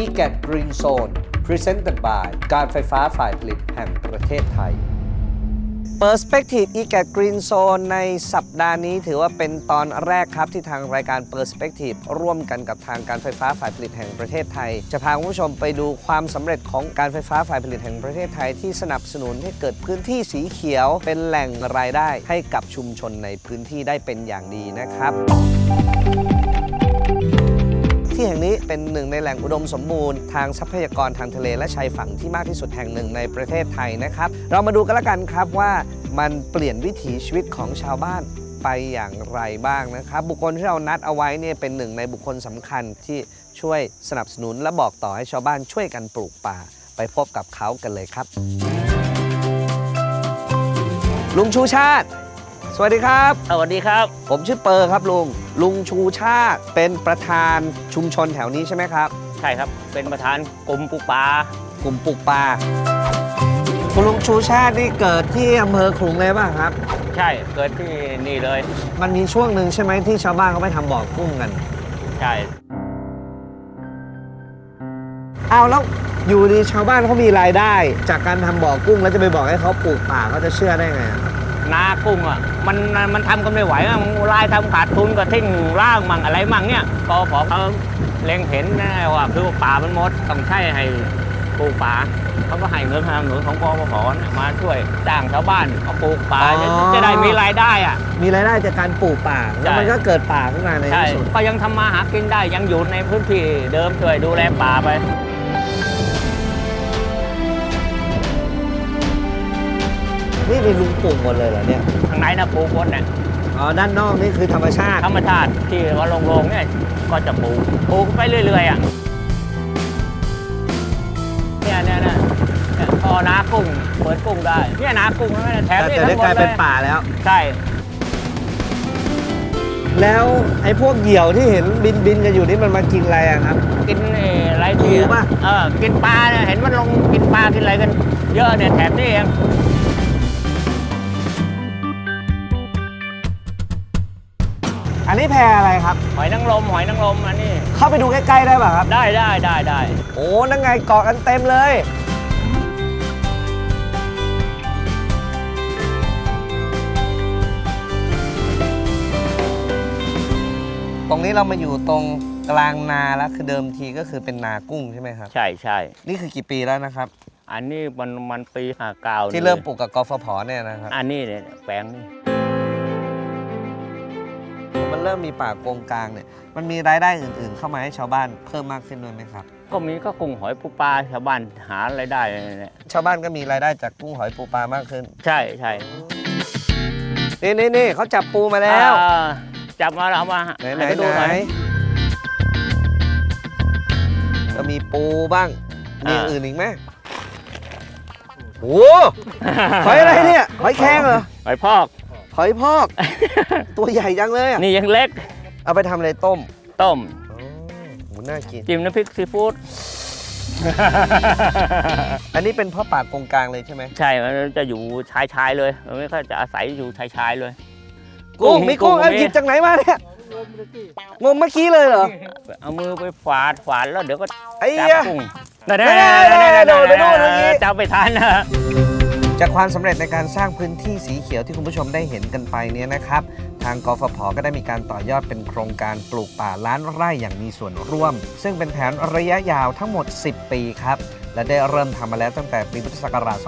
e g a t Green Zone Presented by การไฟฟ้าฝ่ายผลิตแห่งประเทศไทย Perspective e g a t Green Zone ในสัปดาห์นี้ถือว่าเป็นตอนแรกครับที่ทางรายการ Perspective ร่วมกันกับทางการไฟฟ้าฝ่ายผลิตแห่งประเทศไทย จะพาคุณผู้ชมไปดูความสำเร็จของการไฟฟ้าฝ่ายผลิตแห่งประเทศไทย ที่สนับสนุนให้เกิดพื้นที่สีเขียว เป็นแหล่งรายได้ให้กับชุมชนในพื้นที่ได้เป็นอย่างดีนะครับ ที่แห่งนี้เป็นหนึ่งในแหล่งอุดมสมบูรณ์ทางทรัพยากรทางทะเลและชายฝั่งที่มากที่สุดแห่งหนึ่งในประเทศไทยนะครับ เรามาดูกันละกันครับว่ามันเปลี่ยนวิถีชีวิตของชาวบ้านไปอย่างไรบ้างนะครับ บุคคลที่เรานัดเอาไว้เนี่ยเป็นหนึ่งในบุคคลสำคัญที่ช่วยสนับสนุนและบอกต่อให้ชาวบ้านช่วยกันปลูกป่า ไปพบกับเขากันเลยครับ ลุงชูชาติ สวัสดีครับ สวัสดีครับ ผมชื่อเปอร์ครับลุง ลุงชูชาติเป็นประธานชุมชนแถวนี้ใช่ไหมครับ ใช่ครับ เป็นประธานกลุ่มปลูกป่ากลุ่มปลูกป่าคุณลุงชูชาตินี่เกิดที่อำเภอขลุงเลยป่ะครับ ใช่เกิดที่นี่เลย มันมีช่วงหนึ่งใช่ไหมที่ชาวบ้านเขาไปทำบ่อกุ้งกันใช่เอาแล้วอยู่ดีชาวบ้านเขามีรายได้ จากการทำบ่อกุ้งแล้วจะไปบอกให้เขาปลูกป่าเขาจะเชื่อได้ไงอะ นากุ้งอะมันมันทำกันไม่ไหวอะมันรายทำขาดทุนก็ทิ้งร่างมั่งอะไรมั่งเนี่ยพอขอเขาเล็งเห็นนะว่าคือว่าป่ามันหมดต้องใช้ให้ปลูกป่าเขาก็ให้เงินทางหนุนของกปพเนี่ยมาช่วยจ้างชาวบ้านเขาปลูกป่าจะจะได้มีรายได้อะ มีรายได้จากการปลูกป่า แล้วมันก็เกิดป่าขึ้นมาในใช่ที่สุด ก็ยังทำมาหากินได้ยังอยู่ในพื้นที่เดิมช่วยดูแลป่าไป นี่เป็นลุงปลูกหมดเลยเหรอเนี่ย ข้างในนะปลูกหมดเนี่ยอ๋อ ด้านนอกนี่คือธรรมชาติ ธรรมชาติที่ว่าโล่งๆเนี่ยก็จะปลูกปลูกไปเรื่อยๆอะเนี่ยเนี่ยเนี่ยเนี่ยพอนากุ้งเปิดกุ้งได้เนี่ยนากุ้งแล้วเนี่ยแถมแต่นี่จะได้ทั้งหมกลายดเป็นเลยป่าแล้ว ใช่แล้วไอ้พวกเหยี่ยวที่เห็นบินบินกันอยู่นี่มันมากินอะไรอะครับ กินเอ่ออะไรที่ปูป่ะ เออกินปลาเนี่ยเห็นมันลงกินปลากินอะไรกัน เยอะเนี่ยแถมนี่เอง นนี้แพรอะไรครับ หอยนางรมหอยนางรมอันนี้ เข้าไปดูใกล้ๆได้ป่ะครับ ได้ได้ได้ได้โอ้นั่งไงเกาะกันเต็มเลย ตรงนี้เรามาอยู่ตรงกลางนาแล้วคือเดิมทีก็คือเป็นนากุ้งใช่ไหมครับ ใช่ใช่นี่คือกี่ปีแล้วนะครับ อันนี้มันมันปีห้าเก้าที่เริ่มปลูกกับกฟผเนี่ยนะครับ อันนี้เนี่ยแปลงนี่ มันเริ่มมีป่าโกงกลางเนี่ยมันมีรายได้อื่นๆ เข้ามาให้ชาวบ้านเพิ่มมากขึ้นด้วยไหมครับ ก็มีก็กุ้งหอยปูปลาชาวบ้านหารายได้เนี่ยชาวบ้านก็มีรายได้จากกุ้งหอยปูปลามากขึ้นใช่ใช่นี่นี่นี่เขาจับปูมาแล้วอ่าจับมาเอามาไหนไหนให้ดูไหหนน่อย ก็มีปูบ้าง มีอ่าอย่างอื่นอีกไหมโอ้หอยอะไรเนี่ยหอยแครงเหรอ หอยพอก หอยพอก ตัวใหญ่จังเลยอะนี่ยังเล็กเอาไปทำอะไรต้มต้ม โอ้โหน่ากิน จิ้มน้ำพริกซีฟู้ด อันนี้เป็นเพ่อป่ากงกลางเลยใช่ไหมใช่ มันจะอยู่ชายชายๆเลย มันไม่ค่อยจะอาศัยอยู่ชายชายๆเลยกุ้งมีกุ้งกุ้งเอามีหยิบจากไหนมาเนี่ยงมเมื่อกี้เลยเหรอเอามือไปฝาดฝาดแล้วเดี๋ยวก็ไอ้จับยะกุ้งนั่นไม่ได้ไม่ได้โดดไปนู่นเมื่อกี้จับไปทันนะ จากความสำเร็จในการสร้างพื้นที่สีเขียวที่คุณผู้ชมได้เห็นกันไปเนี่ยนะครับ ทางกฟผก็ได้มีการต่อยอดเป็นโครงการปลูกป่าล้านไร่อย่างมีส่วนร่วม ซึ่งเป็นแผนระยะยาวทั้งหมด 10 ปีครับ และได้เริ่มทำมาแล้วตั้งแต่ปีพุทธศักราช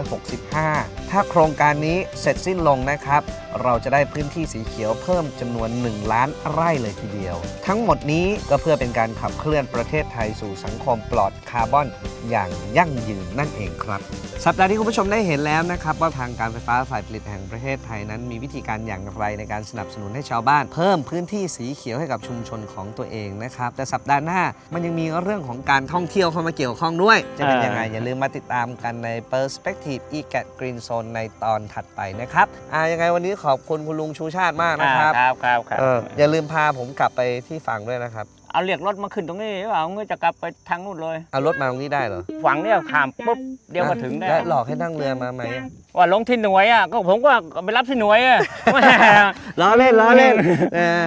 2565 ถ้าโครงการนี้เสร็จสิ้นลงนะครับ เราจะได้พื้นที่สีเขียวเพิ่มจำนวน 1 ล้านไร่เลยทีเดียว ทั้งหมดนี้ก็เพื่อเป็นการขับเคลื่อนประเทศไทยสู่สังคมปลอดคาร์บอนอย่างยั่งยืนนั่นเองครับ สัปดาห์ที่คุณผู้ชมได้เห็นแล้วนะครับว่าทางการไฟฟ้าฝ่ายผลิตแห่งประเทศไทยนั้น มีวิธีการอย่างไรในการสนับสนุนให้ชาวบ้าน เพิ่มพื้นที่สีเขียวให้กับชุมชนของตัวเองนะครับแต่สัปดาห์หน้ามันยังมีเรื่องของการท่องเที่ยวเข้ามาเกี่ยวข้องด้วย จะเป็นยังไงอย่าลืมมาติดตามกันใน Perspective e g a t Green Zone ในตอนถัดไปนะครับอ่ายังไงวันนี้ขอบคุณคุณลุงชูชาติมากนะครับครับครับครับเอออย่าลืมพาผมกลับไปที่ฝั่งด้วยนะครับ เอาเรียกรถมาขึ้นตรงนี้หรือเปล่ามันก็จะกลับไปทางนู่นเลย เอารถมาตรงนี้ได้เหรอฝั่งเนี่ยข้ามปุ๊บเดี๋ยวก็ถึงได้ และหลอกให้นั่งเรือมาไหมอะว่าลงที่หน่วยอะก็ผมก็ไปรับที่หน่วยอะ ล้อเล่นล้อเล่นเออ